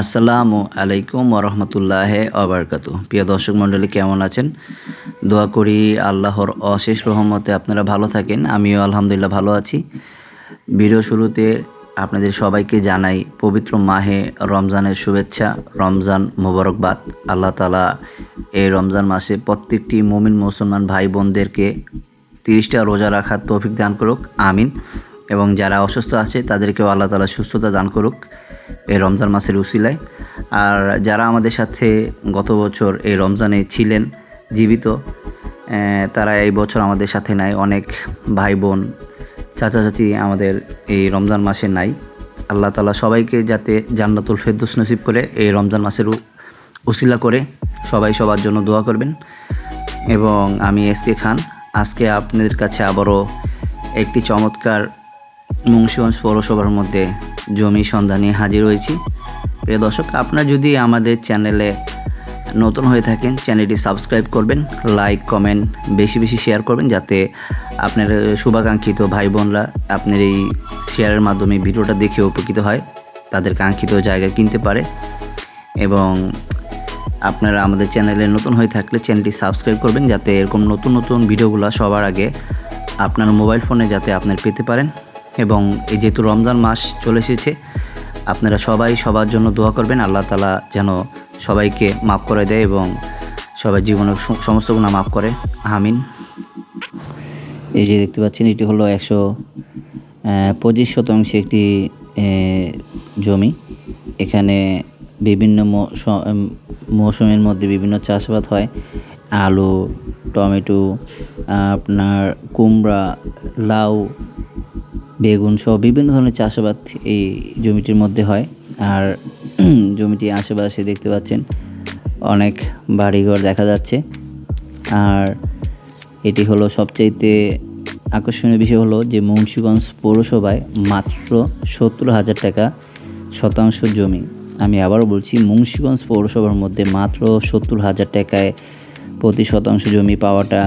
আসসালামু আলাইকুম ওরহমতুল্লাহ অবরকাতু প্রিয় দর্শক মণ্ডলী, কেমন আছেন? দোয়া করি আল্লাহর অশেষ রহমতে আপনারা ভালো থাকেন। আমিও আলহামদুলিল্লাহ ভালো আছি। ভিডিও শুরুতে আপনাদের সবাইকে জানাই পবিত্র মাহে রমজানের শুভেচ্ছা, রমজান মোবারকবাদ। আল্লাহ তালা এই রমজান মাসে প্রত্যেকটি মুমিন মুসলমান ভাই বোনদেরকে তিরিশটা রোজা রাখার তৌফিক দান করুক, আমিন। এবং যারা অসুস্থ আছে, তাদেরকেও আল্লাহ তালা সুস্থতা দান করুক। এই রমজান মাসের উসিলায়। আর যারা আমাদের সাথে গত বছর এই রমজানে ছিলেন, জীবিত তারা এই বছর আমাদের সাথে নাই। অনেক ভাই বোন, চাচা চাচি আমাদের এই রমজান মাসে নাই। আল্লাহ তালা সবাইকে যাতে জান্নাতুল ফেরদৌস নসিব করে এই রমজান মাসের উসিলা করে সবাই সবার জন্য দোয়া করবেন। এবং আমি এস কে খান, আজকে আপনাদের কাছে আবারও একটি চমৎকার মুন্সিগঞ্জ পৌরসভার মধ্যে জমি সন্ধানে হাজির হয়েছি। প্রিয় দর্শক, আপনারা যদি আমাদের চ্যানেলে নতুন হয়ে থাকেন, চ্যানেলটি সাবস্ক্রাইব করবেন, লাইক, কমেন্ট, বেশি বেশি শেয়ার করবেন যাতে আপনার শুভাকাঙ্ক্ষিত ভাই বোনরা আপনার এই শেয়ারের মাধ্যমে ভিডিওটা দেখে উপকৃত হয় তাদের কাঙ্ক্ষিত জায়গা কিনতে পারে এবং আপনারা আমাদের চ্যানেলে নতুন হয়ে থাকলে চ্যানেলটি সাবস্ক্রাইব করবেন যাতে এরকম নতুন নতুন ভিডিওগুলো সবার আগে আপনার মোবাইল ফোনে যাতে আপনার পেতে পারেন। এবং এই যেহেতু রমজান মাস চলে এসেছে, আপনারা সবাই সবার জন্য দোয়া করবেন। আল্লাহ তালা যেন সবাইকে মাফ করে দেয় এবং সবাই জীবনের সমস্ত গুণা মাফ করে। আমিন। এই যে দেখতে পাচ্ছেন, এটি হলো একশো পঁচিশ শতাংশ একটি জমি। এখানে বিভিন্ন মৌসুমের মধ্যে বিভিন্ন চাষাবাদ হয়। আলু, টমেটো, আপনার কুমড়া, লাউ বেগুন সহ বিভিন্ন ধরনের চাষাবাদ এই জমিটির মধ্যে হয়। আর জমিটি আশেপাশে দেখতে পাচ্ছেন অনেক বাড়িঘর দেখা যাচ্ছে। আর এটি হলো সবচাইতে আকর্ষণীয় বিষয় হলো যে মুন্সিগঞ্জ পৌরসভায় মাত্র সত্তর হাজার টাকা শতাংশ জমি। আমি আবারও বলছি, মুন্সিগঞ্জ পৌরসভার মধ্যে মাত্র সত্তর হাজার টাকায় প্রতি শতাংশ জমি পাওয়াটা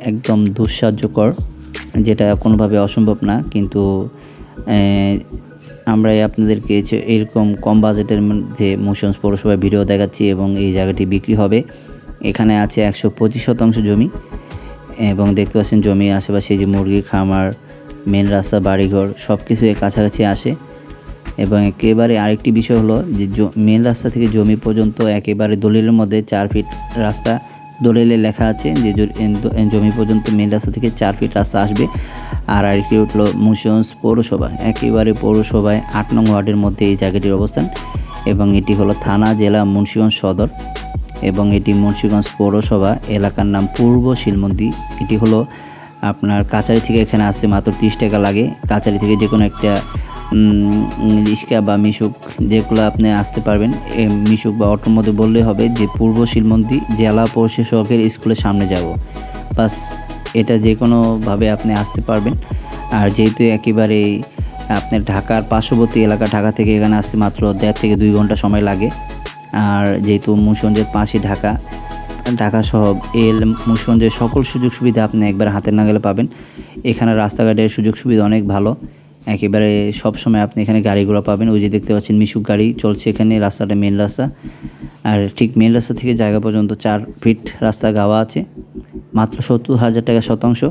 একদম দুঃসাহ্যকর। যেটা কোনোভাবে অসম্ভব না কিন্তু আহ, আমরা আপনাদেরকে এরকম কম বাজেটের মধ্যে মুন্সিগঞ্জ পৌরসভায় ভিডিও দেখাচ্ছি এবং এই জায়গাটি বিক্রি হবে। এখানে আছে একশো পঁচিশ শতাংশ জমি এবং দেখতে পাচ্ছেন জমির আশেপাশে যে মুরগির খামার মেন রাস্তা বাড়িঘর সব কিছু এর কাছাকাছি আসে। এবং একেবারে আরেকটি বিষয় হলো যে মেন রাস্তা থেকে জমি পর্যন্ত একেবারে দলিলের মধ্যে চার ফিট রাস্তা দলিলে লেখা আছে যে জমি পর্যন্ত মেন রাস্তা থেকে চার ফিট রাস্তা আসবে, আর আরেকটি উঠল মুন্সিগঞ্জ পৌরসভা। একেবারে পৌরসভায় আট নং ওয়ার্ডের মধ্যে এই জায়গাটির অবস্থান, এবং এটি হলো থানা, জেলা, মুন্সিগঞ্জ সদর, এবং এটি মুন্সিগঞ্জ পৌরসভা এলাকার নাম পূর্ব শিলমন্দি। এটি হলো আপনার কাচারি থেকে এখানে আসতে মাত্র তিরিশ টাকা লাগে। কাচারি থেকে যে কোনো একটা রিক্সা বা মিশুক যেগুলো আপনি আসতে পারবেন মিশুক বা অটোর মধ্যে বললে হবে যে পূর্ব শিলমন্দি জেলা প্রশাসকের স্কুলের সামনে যাব। বাস এটা যে কোনোভাবে আপনি আসতে পারবেন। আর যেহেতু একেবারে আপনার ঢাকার পার্শ্ববর্তী এলাকা, ঢাকা থেকে এখানে আসতে মাত্র দেড় থেকে দুই ঘণ্টা সময় লাগে। আর যেহেতু মুন্সিগঞ্জের পাশে ঢাকা ঢাকা সহ এল মুন্সিগঞ্জের সকল সুযোগ সুবিধা আপনি একবার হাতের নাগালে পাবেন। এখানে রাস্তাঘাটের সুযোগ সুবিধা অনেক ভালো। একেবারে সবসময় আপনি এখানে গাড়িগুলো পাবেন। ওই যে দেখতে পাচ্ছেন মিশুক গাড়ি চলছে এখানে, রাস্তাটা মেন রাস্তা। আর ঠিক মেন রাস্তা থেকে জায়গা পর্যন্ত চার ফিট রাস্তা গাওয়া আছে। মাত্র সত্তর হাজার টাকা শতাংশ।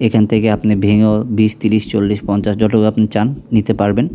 এখান থেকে আপনি ভেঙেও বিশ, তিরিশ, চল্লিশ, পঞ্চাশ যতটুকু আপনি চান নিতে পারবেন।